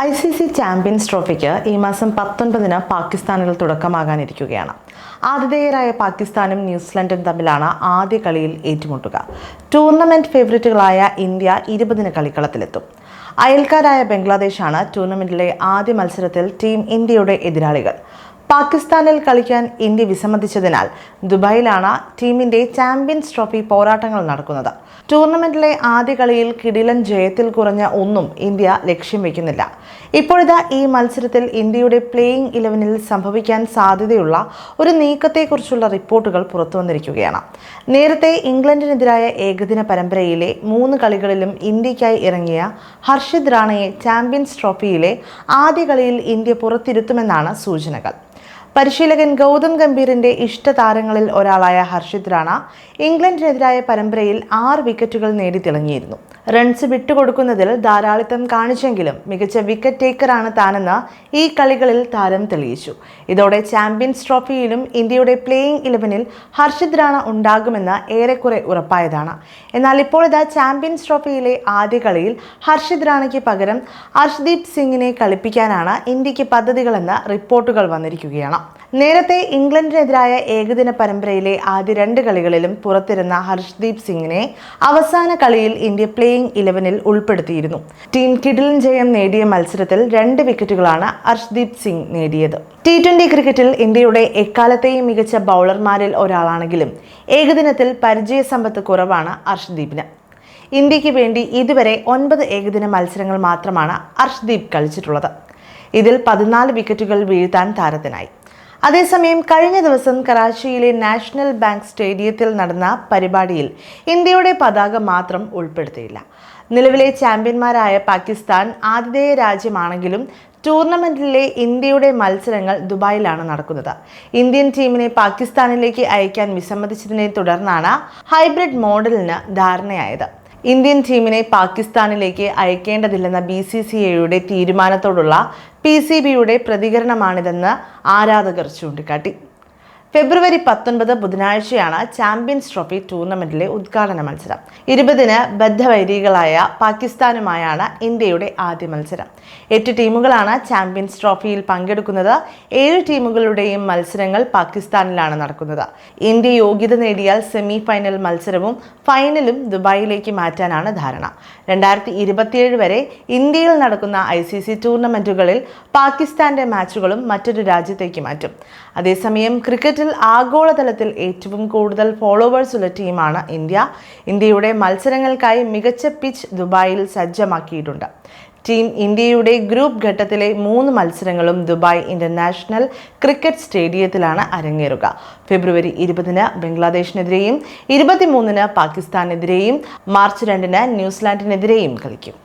I C C champions ട്രോഫിക്ക് ഈ മാസം പത്തൊൻപതിന് പാകിസ്ഥാനിൽ തുടക്കമാകാനിരിക്കുകയാണ്. ആതിഥേയരായ പാകിസ്ഥാനും ന്യൂസിലൻഡും തമ്മിലാണ് ആദ്യ കളിയിൽ ഏറ്റുമുട്ടുക. ടൂർണമെന്റ് ഫേവറേറ്റുകളായ ഇന്ത്യ ഇരുപതിന് കളിക്കളത്തിലെത്തും. അയൽക്കാരായ ബംഗ്ലാദേശാണ് ടൂർണമെന്റിലെ ആദ്യ മത്സരത്തിൽ ടീം ഇന്ത്യയുടെ എതിരാളികൾ. പാകിസ്ഥാനിൽ കളിക്കാൻ ഇന്ത്യ വിസമ്മതിച്ചതിനാൽ ദുബായിലാണ് ടീമിന്റെ ചാമ്പ്യൻസ് ട്രോഫി പോരാട്ടങ്ങൾ നടക്കുന്നത്. ടൂർണമെന്റിലെ ആദ്യ കളിയിൽ കിടിലൻ ജയത്തിൽ കുറഞ്ഞ ഒന്നും ഇന്ത്യ ലക്ഷ്യം വയ്ക്കുന്നില്ല. ഇപ്പോഴിതാ ഈ മത്സരത്തിൽ ഇന്ത്യയുടെ പ്ലേയിങ് ഇലവനിൽ സംഭവിക്കാൻ സാധ്യതയുള്ള ഒരു നീക്കത്തെക്കുറിച്ചുള്ള റിപ്പോർട്ടുകൾ പുറത്തുവന്നിരിക്കുകയാണ് നേരത്തെ ഇംഗ്ലണ്ടിനെതിരായ ഏകദിന പരമ്പരയിലെ മൂന്ന് കളികളിലും ഇന്ത്യക്കായി ഇറങ്ങിയ ഹർഷിദ് റാണയെ ചാമ്പ്യൻസ് ട്രോഫിയിലെ ആദ്യ കളിയിൽ ഇന്ത്യ പുറത്തിരുത്തുമെന്നാണ് സൂചനകൾ. പരിശീലകൻ ഗൗതം ഗംഭീറിന്റെ ഇഷ്ടതാരങ്ങളിൽ ഒരാളായ ഹർഷിത് റാണ ഇംഗ്ലണ്ടിനെതിരായ പരമ്പരയിൽ ആറ് വിക്കറ്റുകൾ നേടി തിളങ്ങിയിരുന്നു റൺസ് വിട്ടുകൊടുക്കുന്നതിൽ ധാരാളിത്തം കാണിച്ചെങ്കിലും മികച്ച വിക്കറ്റ് ടേക്കറാണ് താനെന്ന് ഈ കളികളിൽ താരം തെളിയിച്ചു. ഇതോടെ ചാമ്പ്യൻസ് ട്രോഫിയിലും ഇന്ത്യയുടെ പ്ലേയിങ് ഇലവനിൽ ഹർഷിത് റാണ ഉണ്ടാകുമെന്ന് ഏറെക്കുറെ ഉറപ്പായതാണ്. എന്നാൽ ഇപ്പോൾ ഇതാ ചാമ്പ്യൻസ് ട്രോഫിയിലെ ആദ്യ കളിയിൽ ഹർഷിത് റാണയ്ക്ക് പകരം ഹർഷ്ദീപ് സിംഗിനെ കളിപ്പിക്കാനാണ് ഇന്ത്യയ്ക്ക് പദ്ധതികളെന്ന് റിപ്പോർട്ടുകൾ വന്നിരിക്കുകയാണ്. നേരത്തെ ഇംഗ്ലണ്ടിനെതിരായ ഏകദിന പരമ്പരയിലെ ആദ്യ രണ്ട് കളികളിലും പുറത്തിരുന്ന ഹർഷ്ദീപ് സിംഗിനെ അവസാന കളിയിൽ ഇന്ത്യ പ്ലേയിങ് ഇലവനിൽ ഉൾപ്പെടുത്തിയിരുന്നു. ടീം കിഡിലൻ ജയം നേടിയ മത്സരത്തിൽ രണ്ട് വിക്കറ്റുകളാണ് അർഷ്ദീപ് സിംഗ് നേടിയത്. ടി ട്വന്റി ക്രിക്കറ്റിൽ ഇന്ത്യയുടെ എക്കാലത്തെയും മികച്ച ബൗളർമാരിൽ ഒരാളാണെങ്കിലും ഏകദിനത്തിൽ പരിചയ പരിചയസമ്പത്ത് കുറവാണ് അർഷ്ദീപിന്. ഇന്ത്യയ്ക്ക് വേണ്ടി ഇതുവരെ ഒൻപത് ഏകദിന മത്സരങ്ങൾ മാത്രമാണ് അർഷ്ദീപ് കളിച്ചിട്ടുള്ളത്. ഇതിൽ പതിനാല് വിക്കറ്റുകൾ വീഴ്ത്താൻ താരത്തിനായി. അതേസമയം കഴിഞ്ഞ ദിവസം കറാച്ചിയിലെ നാഷണൽ ബാങ്ക് സ്റ്റേഡിയത്തിൽ നടന്ന പരിപാടിയിൽ ഇന്ത്യയുടെ പതാക മാത്രം ഉൾപ്പെടുത്തിയില്ല. നിലവിലെ ചാമ്പ്യന്മാരായ പാകിസ്ഥാൻ ആതിഥേയ രാജ്യമാണെങ്കിലും ടൂർണമെന്റിലെ ഇന്ത്യയുടെ മത്സരങ്ങൾ ദുബായിലാണ് നടക്കുന്നത്. ഇന്ത്യൻ ടീമിനെ പാകിസ്ഥാനിലേക്ക് അയക്കാൻ വിസമ്മതിച്ചതിനെ തുടർന്നാണ് ഹൈബ്രിഡ് മോഡലിന് ധാരണയായത്. ഇന്ത്യൻ ടീമിനെ പാകിസ്ഥാനിലേക്ക് അയക്കേണ്ടതില്ലെന്ന ബി സി സി ഐയുടെ തീരുമാനത്തോടുള്ള പി സി ബിയുടെ പ്രതികരണമാണിതെന്ന് ആരാധകർ ചൂണ്ടിക്കാട്ടി. ഫെബ്രുവരി പത്തൊൻപത് ബുധനാഴ്ചയാണ് ചാമ്പ്യൻസ് ട്രോഫി ടൂർണമെന്റിലെ ഉദ്ഘാടന മത്സരം. ഇരുപതിന് ബദ്ധവൈരികളായ പാകിസ്ഥാനുമായാണ് ഇന്ത്യയുടെ ആദ്യ മത്സരം. എട്ട് ടീമുകളാണ് ചാമ്പ്യൻസ് ട്രോഫിയിൽ പങ്കെടുക്കുന്നത്. ഏഴ് ടീമുകളുടെയും മത്സരങ്ങൾ പാകിസ്ഥാനിലാണ് നടക്കുന്നത്. ഇന്ത്യ യോഗ്യത നേടിയാൽ സെമി ഫൈനൽ മത്സരവും ഫൈനലും ദുബായിലേക്ക് മാറ്റാനാണ് ധാരണ. രണ്ടായിരത്തി ഇരുപത്തിയേഴ് വരെ ഇന്ത്യയിൽ നടക്കുന്ന ഐ സി സി ടൂർണമെന്റുകളിൽ പാകിസ്ഥാന്റെ മാച്ചുകളും മറ്റൊരു രാജ്യത്തേക്ക് മാറ്റും. അതേസമയം ക്രിക്കറ്റിൽ ആഗോളതലത്തിൽ ഏറ്റവും കൂടുതൽ ഫോളോവേഴ്സ് ഉള്ള ടീമാണ് ഇന്ത്യ. ഇന്ത്യയുടെ മത്സരങ്ങൾക്കായി മികച്ച പിച്ച് ദുബായിൽ സജ്ജമാക്കിയിട്ടുണ്ട്. ടീം ഇന്ത്യയുടെ ഗ്രൂപ്പ് ഘട്ടത്തിലെ മൂന്ന് മത്സരങ്ങളും ദുബായ് ഇന്റർനാഷണൽ ക്രിക്കറ്റ് സ്റ്റേഡിയത്തിലാണ് അരങ്ങേറുക. ഫെബ്രുവരി ഇരുപതിന് ബംഗ്ലാദേശിനെതിരെയും ഇരുപത്തിമൂന്നിന് പാകിസ്ഥാനെതിരെയും മാർച്ച് രണ്ടിന് ന്യൂസിലാൻഡിനെതിരെയും കളിക്കും.